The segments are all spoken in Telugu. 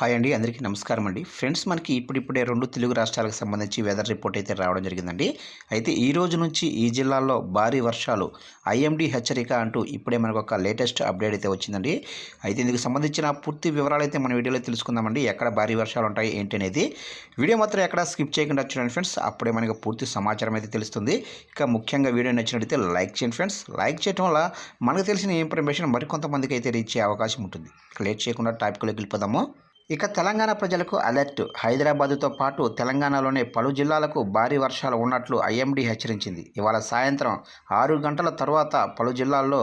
హాయ్ అండి అందరికీ నమస్కారం అండి. ఫ్రెండ్స్ మనకి ఇప్పుడిప్పుడే రెండు తెలుగు రాష్ట్రాలకు సంబంధించి వెదర్ రిపోర్ట్ అయితే రావడం జరిగిందండి. అయితే ఈ రోజు నుంచి ఈ జిల్లాల్లో భారీ వర్షాలు ఐఎండి హెచ్చరిక అంటూ ఇప్పుడే మనకు ఒక లేటెస్ట్ అప్డేట్ అయితే వచ్చిందండి. అయితే ఇందుకు సంబంధించిన పూర్తి వివరాలు అయితే మన వీడియోలో తెలుసుకుందామండి. ఎక్కడ భారీ వర్షాలు ఉంటాయి ఏంటి అనేది. వీడియో మాత్రం ఎక్కడ స్కిప్ చేయకుండా చూడండి ఫ్రెండ్స్. అప్పుడే మనకు పూర్తి సమాచారం అయితే తెలుస్తుంది. ఇక ముఖ్యంగా వీడియో నచ్చినట్లయితే లైక్ చేయండి ఫ్రెండ్స్. లైక్ చేయడం వల్ల మనకు తెలిసిన ఇన్ఫర్మేషన్ మరికొంతమందికి అయితే రీచ్ అయ్యే అవకాశం ఉంటుంది. లేట్ చేయకుండా టాపిక్లోకి వెళ్ళిపోదాము. ఇక తెలంగాణ ప్రజలకు అలర్ట్. హైదరాబాదుతో పాటు తెలంగాణలోని పలు జిల్లాలకు భారీ వర్షాలు ఉన్నట్లు ఐఎండీ హెచ్చరించింది. ఇవాళ సాయంత్రం ఆరు గంటల తర్వాత పలు జిల్లాల్లో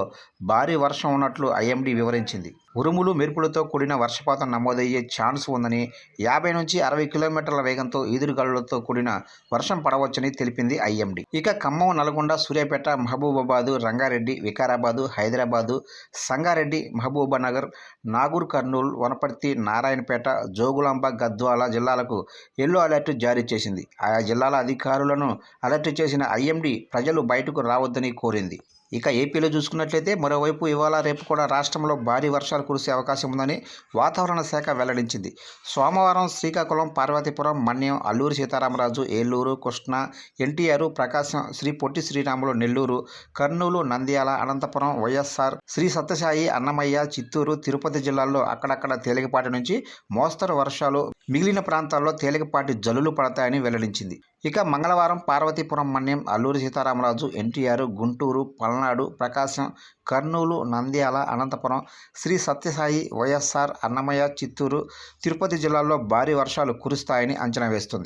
భారీ వర్షం ఉన్నట్లు ఐఎండీ వివరించింది. ఉరుములు మెరుపులతో కూడిన వర్షపాతం నమోదయ్యే ఛాన్స్ ఉందని యాభై నుంచి అరవై కిలోమీటర్ల వేగంతో ఈదురుగాలులతో కూడిన వర్షం పడవచ్చని తెలిపింది ఐఎండీ. ఇక ఖమ్మం నల్గొండ సూర్యాపేట మహబూబాబాదు రంగారెడ్డి వికారాబాదు హైదరాబాదు సంగారెడ్డి మహబూబానగర్ నాగూర్ కర్నూలు వనపర్తి నారాయణపేట జోగులాంబ గద్వాల జిల్లాలకు ఎల్లో అలర్ట్ జారీ చేసింది. ఆయా జిల్లాల అధికారులను అలర్ట్ చేసిన ఐఎండీ ప్రజలు బయటకు రావద్దని కోరింది. ఇక ఏపీలో చూసుకున్నట్లయితే మరోవైపు ఇవాళ రేపు కూడా రాష్ట్రంలో భారీ వర్షాలు కురిసే అవకాశం ఉందని వాతావరణ శాఖ వెల్లడించింది. సోమవారం శ్రీకాకుళం పార్వతీపురం మన్యం అల్లూరు సీతారామరాజు ఏలూరు కృష్ణ ఎన్టీఆర్ ప్రకాశం శ్రీ పొట్టి శ్రీరాములు నెల్లూరు కర్నూలు నంద్యాల అనంతపురం వైఎస్ఆర్ శ్రీ సత్యసాయి అన్నమయ్య చిత్తూరు తిరుపతి జిల్లాల్లో అక్కడక్కడ తేలికపాటి నుంచి మోస్తరు వర్షాలు మిగిలిన ప్రాంతాల్లో తేలికపాటి జల్లులు పడతాయని వెల్లడించింది. ఇక మంగళవారం పార్వతీపురం మన్యం అల్లూరి సీతారామరాజు ఎన్టీఆర్ గుంటూరు పల్నాడు ప్రకాశం కర్నూలు నంద్యాల అనంతపురం శ్రీ సత్యసాయి వైఎస్ఆర్ అన్నమయ్య చిత్తూరు తిరుపతి జిల్లాల్లో భారీ వర్షాలు కురుస్తాయని అంచనా వేస్తుంది.